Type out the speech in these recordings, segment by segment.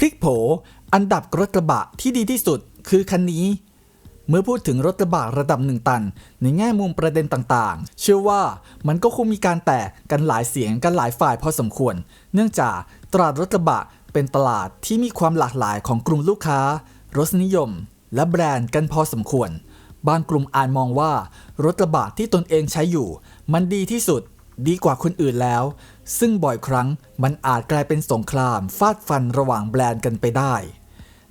พลิกโผ อันดับรถกระบะที่ดีที่สุดคือคันนี้ เมื่อพูดถึงรถกระบะระดับหนึ่งตัน ในแง่มุมประเด็นต่างๆ เชื่อว่ามันก็คงมีการแตกกันหลายเสียงกันหลายฝ่ายพอสมควร เนื่องจากตลาดรถกระบะเป็นตลาดที่มีความหลากหลายของกลุ่มลูกค้า รสนิยม และแบรนด์กันพอสมควร บางกลุ่มอาจมองว่ารถกระบะที่ตนเองใช้อยู่ มันดีที่สุด ดีกว่าคนอื่นแล้ว ซึ่งบ่อยครั้งมันอาจกลายเป็นสงครามฟาดฟันระหว่างแบรนด์กันไปได้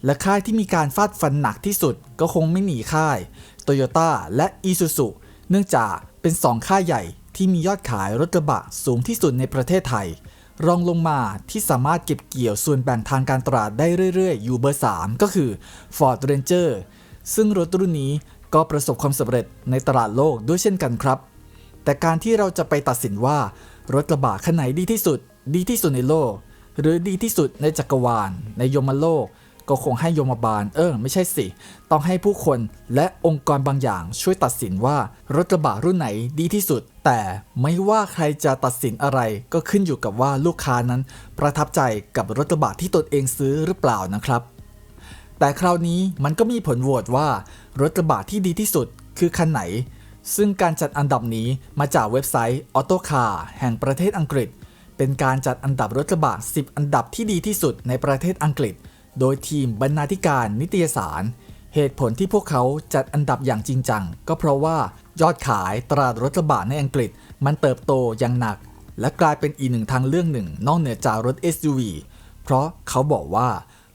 และค่ายที่มีการฟาดฟันหนักที่สุดก็คงไม่หนีค่ายโตโยต้าและ i s u z u เนื่องจากเป็นสองค่ายใหญ่ที่มียอดขายรถกระบะสูงที่สุดในประเทศไทย รองลงมาที่สามารถเก็บเกี่ยวส่วนแบ่งทางการตลาดได้เรื่อยๆ อยู่เบอร์ 3 ก็คือ Ford Ranger ซึ่งรถรุ่นนี้ก็ประสบความสำเร็จในตลาดโลกด้วยเช่นกันครับ แต่การที่เราจะไปตัดสินว่ารถกระบะคันไหนดีที่สุด ดีที่สุดในโลก หรือดีที่สุดในจักรวาล ในยมโลก ก็คงให้ยมบาล เออ ไม่ใช่สิ ต้องให้ผู้คนและองค์กรบางอย่างช่วยตัดสินว่ารถกระบะรุ่นไหนดีที่สุด แต่ไม่ว่าใครจะตัดสินอะไร ก็ขึ้นอยู่กับว่าลูกค้านั้น ประทับใจกับรถกระบะที่ตนเองซื้อหรือเปล่านะครับ แต่คราวนี้มันก็มีผลโหวตว่ารถกระบะที่ดีที่สุดคือคันไหน ซึ่งการจัดอันดับนี้มาจากเว็บไซต์ Autocar แห่งประเทศอังกฤษ เป็นการจัดอันดับรถกระบะ 10 อันดับที่ดีที่สุดในประเทศอังกฤษ โดยทีมบรรณาธิการนิตยสาร เหตุผลที่พวกเขาจัดอันดับอย่างจริงจัง ก็เพราะว่ายอดขายตลาดรถกระบะในอังกฤษ มันเติบโตอย่างหนัก และกลายเป็นอีกหนึ่งทางเรื่องหนึ่ง นอกเหนือจากรถ SUV เพราะเขาบอกว่า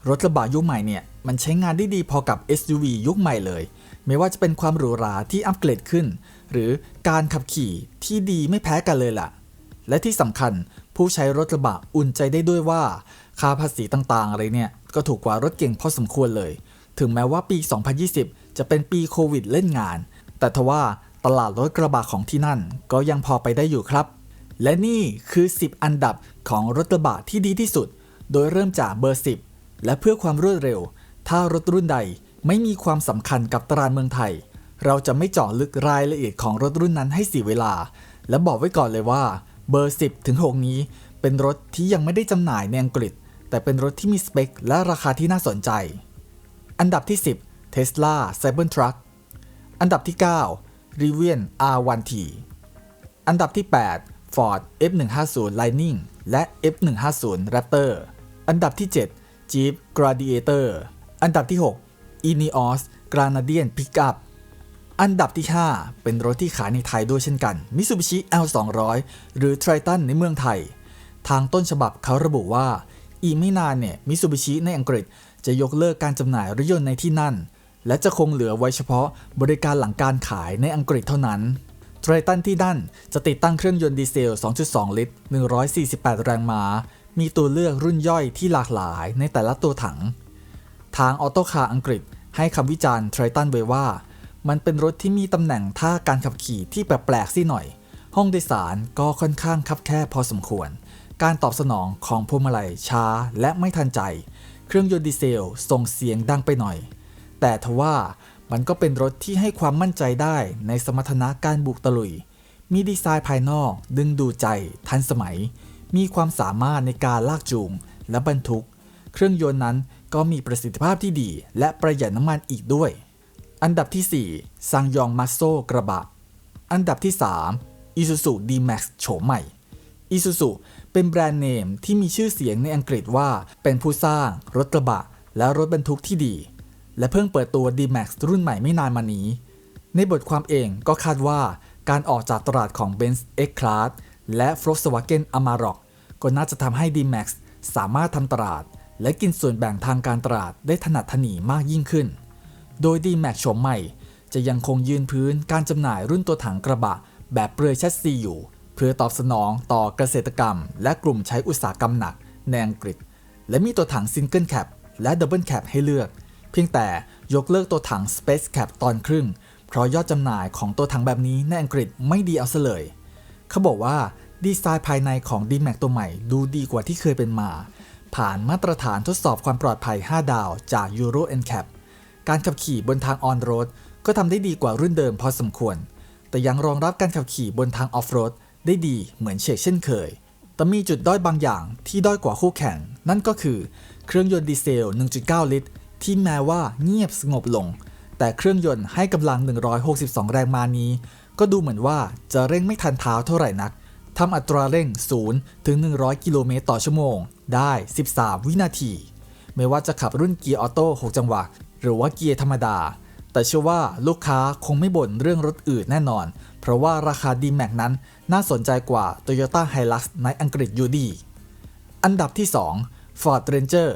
รถกระบะยุคใหม่เนี่ยมันใช้งานได้ดีพอกับ SUV ยุคใหม่เลย ไม่ว่าจะเป็นความหรูหราที่อัปเกรดขึ้น หรือการขับขี่ที่ดีไม่แพ้กันเลยล่ะ และที่สำคัญผู้ใช้รถกระบะอุ่นใจได้ด้วยว่า ค่าภาษีต่างๆ อะไรเนี่ย ก็ถูกกว่ารถเก่งพอสมควรเลย ถึงแม้ว่าปี 2020 จะเป็นปีโควิดเล่นงาน แต่ทว่าตลาดรถกระบะของที่นั่นก็ยังพอไปได้อยู่ครับ และนี่คือ 10 อันดับของรถกระบะที่ดีที่สุด โดยเริ่มจากเบอร์ 10 และเพื่อความรวดเร็ว ถ้ารถรุ่นใดไม่มีความสำคัญกับตลาดเมืองไทย เราจะไม่เจาะลึกรายละเอียดของรถรุ่นนั้นให้เสียเวลา และบอกไว้ก่อนเลยว่าเบอร์ 10 ถึง 6 นี้ เป็นรถที่ยังไม่ได้จำหน่ายในอังกฤษ แต่เป็นรถที่มีสเปค และราคาที่น่าสนใจ อันดับที่ 10 Tesla Cybertruck อันดับที่ 9 Rivian R1T อันดับที่ 8 Ford F150 Lightning และ F150 Raptor อันดับที่ 7 Jeep Gladiator อันดับที่ 6 Ineos Grenadier Pickup อันดับที่ 5 เป็นรถที่ขายในไทยด้วยเช่นกัน Mitsubishi L200 หรือ Triton ในเมืองไทย ทางต้นฉบับเขาระบุว่า อีกไม่นานเนี่ย Mitsubishi ในอังกฤษจะยกเลิกการจำหน่ายรถยนต์ในที่นั่น และจะคงเหลือไว้เฉพาะบริการหลังการขายในอังกฤษเท่านั้น ไทรตันที่ด้านจะติดตั้งเครื่องยนต์ดีเซล 2.2 ลิตร 148 แรงม้า มีตัวเลือกรุ่นย่อยที่หลากหลายในแต่ละตัวถัง ทางออโตคาร์อังกฤษให้คำวิจารณ์ไทรตันไว้ว่า มันเป็นรถที่มีตำแหน่งท่าการขับขี่ที่แปลกๆสิหน่อย ห้องโดยสารก็ค่อนข้างคับแคบพอสมควร การตอบสนองของพวงมาลัยช้าและไม่ทันใจ เครื่องยนต์ดีเซลส่งเสียงดังไปหน่อย แต่ทว่ามันก็เป็นรถที่ให้ความมั่นใจได้ในสมรรถนะการบุกตะลุย มีดีไซน์ภายนอกดึงดูใจทันสมัย มีความสามารถในการลากจูง และบรรทุก เครื่องยนต์นั้นก็มีประสิทธิภาพที่ดี และประหยัดน้ำมันอีกด้วย อันดับที่ 4 ซังยองมัสโซกระบะ อันดับที่ 3 Isuzu D-Max โฉมใหม่ Isuzu เป็นแบรนด์เนมที่มีชื่อเสียงในอังกฤษว่าเป็นผู้สร้างรถกระบะ และรถบรรทุกที่ดี และเพิ่งเปิดตัว D-Max รุ่นใหม่ไม่นานมานี้ ในบทความเองก็คาดว่าการออกจากตลาดของ Benz X-Class และ Volkswagen Amarok ก็น่าจะทำให้ D-Max สามารถทำตลาด และกินส่วนแบ่งทางการตลาดได้ถนัดถนีมากยิ่งขึ้น โดย D-Max โฉมใหม่ จะยังคงยืนพื้นการจำหน่ายรุ่นตัวถังกระบะ แบบเปลือยแชสซีอยู่ เพื่อตอบสนองต่อเกษตรกรรม และกลุ่มใช้อุตสาหกรรมหนักในอังกฤษ และมีตัวถังซิงเกิลแคปและดับเบิลแคปให้เลือก เพียงแต่ยกเลิกตัวถัง Space Cap ตอนครึ่ง เพราะยอดจำหน่ายของตัวถังแบบนี้ในอังกฤษไม่ดีเอาซะเลย เขาบอกว่า ดีไซน์ภายในของ D-Max ตัวใหม่ดูดีกว่าที่เคยเป็นมา ผ่านมาตรฐานทดสอบความปลอดภัย 5 ดาวจาก Euro NCAP การขับขี่บนทางออนโรดก็ทำได้ดีกว่ารุ่นเดิมพอสมควร แต่ยังรองรับการขับขี่บนทางออฟโรดได้ดีเหมือนเชกเช่นเคย แต่มีจุดด้อยบางอย่างที่ด้อยกว่าคู่แข่ง นั่นก็คือเครื่องยนต์ดีเซล 1.9 ลิตร ที่แม้ว่าเงียบสงบลง แต่เครื่องยนต์ให้กำลัง 162 แรงมานี้ ก็ดูเหมือนว่าจะเร่งไม่ทันเท้าเท่าไหร่นัก ทำอัตราเร่ง 0 ถึง 100 กิโลเมตรต่อชั่วโมง ได้ 13 วินาที ไม่ว่าจะขับรุ่นเกียร์ออโต้ 6 จังหวะ หรือว่าเกียร์ธรรมดา แต่เชื่อว่าลูกค้าคงไม่บ่นเรื่องรถอื่นแน่นอน เพราะว่าราคา D-Max นั้นน่าสนใจกว่า Toyota Hilux ในอังกฤษอยู่ดี อันดับที่ 2 Ford Ranger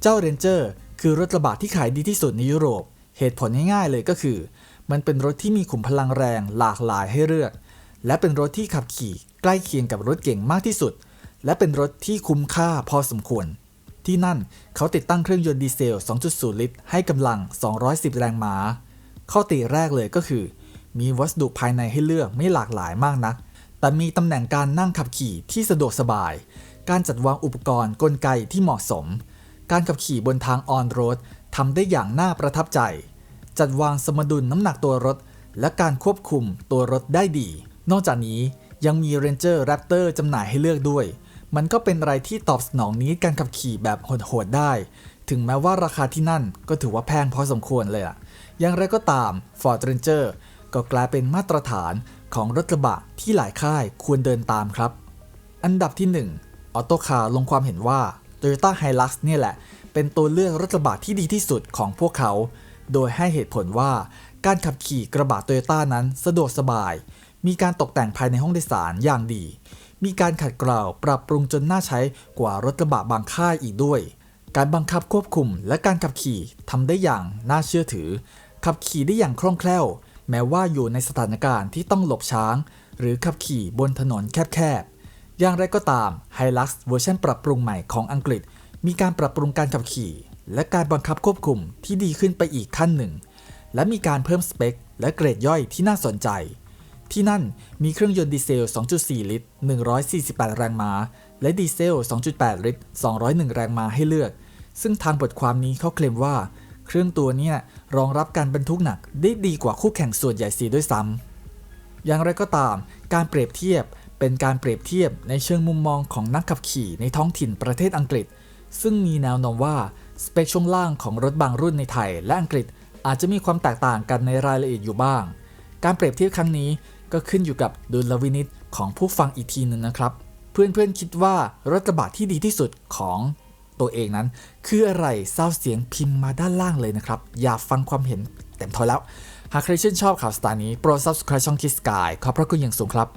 เจ้า Ranger คือรถกระบะที่ขายดีที่สุดในยุโรป เหตุผลง่ายๆเลยก็คือ มันเป็นรถที่มีขุมพลังแรงหลากหลายให้เลือก และเป็นรถที่ขับขี่ใกล้เคียงกับรถเก่งมากที่สุด และเป็นรถที่คุ้มค่าพอสมควร ที่นั่นเขาติดตั้งเครื่องยนต์ดีเซล 2.0 ลิตร ให้กำลัง 210 แรงม้า ข้อติแรกเลยก็คือ มีวัสดุภายในให้เลือกไม่หลากหลายมากนัก แต่มีตำแหน่งการนั่งขับขี่ที่สะดวกสบาย การจัดวางอุปกรณ์กลไกที่เหมาะสม การขับขี่บนทางออนโรดทำได้อย่างน่าประทับใจ จัดวางสมดุลน้ำหนักตัวรถ และการควบคุมตัวรถได้ดี นอกจากนี้ยังมี Ranger Raptor จำหน่ายให้เลือกด้วย มันก็เป็นอะไรที่ตอบสนองนี้การขับขี่แบบโหดๆได้ ถึงแม้ว่าราคาที่นั่นก็ถือว่าแพงพอสมควรเลยอะอย่างไรก็ตาม Ford Ranger ก็กลายเป็นมาตรฐานของรถกระบะที่หลายค่ายควรเดินตามครับ อันดับที่1ออโตคาร์ลงความเห็นว่า Toyota Hilux เนี่ยแหละ เป็นตัวเลือกรถกระบะที่ดีที่สุดของพวกเขา โดยให้เหตุผลว่าการขับขี่กระบะโตโยต้านั้นสะดวกสบาย มีการตกแต่งภายในห้องโดยสารอย่างดี มีการขัดเกลาปรับปรุงจนน่าใช้กว่ารถกระบะบางค่ายอีกด้วย การบังคับควบคุมและการขับขี่ทำได้อย่างน่าเชื่อถือ ขับขี่ได้อย่างคล่องแคล่ว แม้ว่าอยู่ในสถานการณ์ที่ต้องหลบช้าง หรือขับขี่บนถนนแคบๆ อย่างไรก็ตาม Hilux เวอร์ชันปรับปรุงใหม่ของอังกฤษ มีการปรับปรุงการขับขี่ และการบังคับควบคุมที่ดีขึ้นไปอีกขั้นหนึ่ง และมีการเพิ่มสเปคและเกรดย่อยที่น่าสนใจ ที่นั่นมีเครื่องยนต์ดีเซล 2.4 ลิตร 148 แรงม้า และดีเซล 2.8 ลิตร 201 แรงม้าให้เลือก ซึ่งทางบทความนี้เขาเคลมว่า เครื่องตัวนี้รองรับการบรรทุกหนักได้ดีกว่าคู่แข่งส่วนใหญ่สีด้วยซ้ำ อย่างไรก็ตาม การเปรียบเทียบเป็นการเปรียบเทียบในเชิงมุมมองของนักขับขี่ในท้องถิ่นประเทศอังกฤษ ซึ่งมีแนวโน้มว่าสเปคช่วงล่างของรถบางรุ่นในไทยและอังกฤษอาจจะมีความแตกต่างกันในรายละเอียดอยู่บ้าง การเปรียบเทียบครั้งนี้ ก็ขึ้นอยู่กับดุลวินิจของผู้ฟังอีกทีหนึ่งนะครับ เพื่อนๆคิดว่ารถกระบะที่ดีที่สุดของตัวเองนั้น คืออะไรเศร้าเสียงพิมพ์มาด้านล่างเลยนะครับ อย่าฟังความเห็นเต็มทอยแล้ว หากใครชื่นชอบข่าวสไตล์นี้โปรด subscribe ช่องคิสกายขอบพระคุณอย่างสูงครับ